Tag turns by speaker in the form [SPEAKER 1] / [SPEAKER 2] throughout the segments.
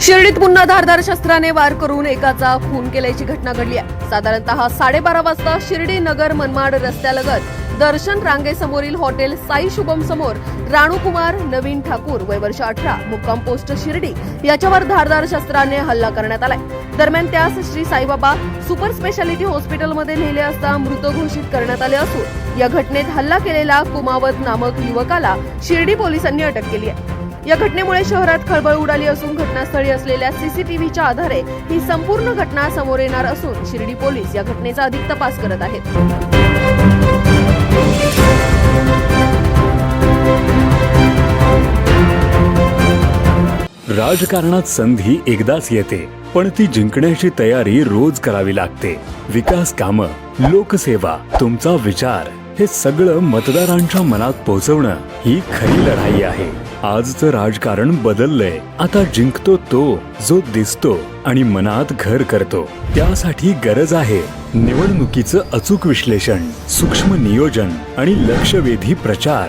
[SPEAKER 1] शिर्डीत पुन्हा धारदार शस्त्राने वार करून एकाचा खून केल्याची घटना घडली आहे. साधारणतः साडेबारा वाजता शिर्डी नगर मनमाड रस्त्यालगत दर्शन रांगेसमोरील हॉटेल साई शुभम समोर राणूकुमार नवीन ठाकूर वय वर्ष अठरा मुक्काम पोस्ट शिर्डी याच्यावर धारदार शस्त्राने हल्ला करण्यात आलाय. दरम्यान त्यास श्री साईबाबा सुपर स्पेशालिटी हॉस्पिटलमध्ये नेले असता मृत घोषित करण्यात आले असून या घटनेत हल्ला केलेला कुमावत नामक युवकाला शिर्डी पोलिसांनी अटक केली आहे. या घटनेमुळे शहरात खळबळ उडाली असून घटनास्थळी असलेल्या सीसीटीव्हीच्या आधारे ही संपूर्ण घटना समोर येणार असून शिर्डी पोलीस या घटनेचा अधिक तपास करत आहेत.
[SPEAKER 2] राजकारणात संधी एकदाच येते पण ती जिंकण्याची तयारी रोज करावी लागते. विकास कामं लोकसेवा तुमचा विचार हे सगळं मतदारांच्या मनात पोहोचवणं ही खरी लढाई आहे. आजचं राजकारण बदललंय. आता जिंकतो तो जो दिसतो आणि मनात घर करतो. त्यासाठी गरज आहे निवडणुकीचं अचूक विश्लेषण सूक्ष्म नियोजन आणि लक्षवेधी प्रचार.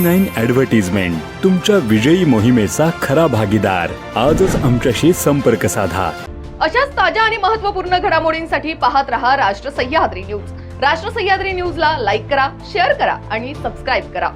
[SPEAKER 2] नाईन ऍडव्हर्टिजमेंट तुमच्या विजयी मोहिमेचा खरा भागीदार. आजच आमच्याशी संपर्क साधा.
[SPEAKER 1] अशाच ताज्या आणि महत्त्वपूर्ण घडामोडींसाठी पाहत रहा राष्ट्र सह्याद्री न्यूज. राष्ट्र सह्याद्री न्यूजला लाईक करा शेअर करा आणि सबस्क्राईब करा.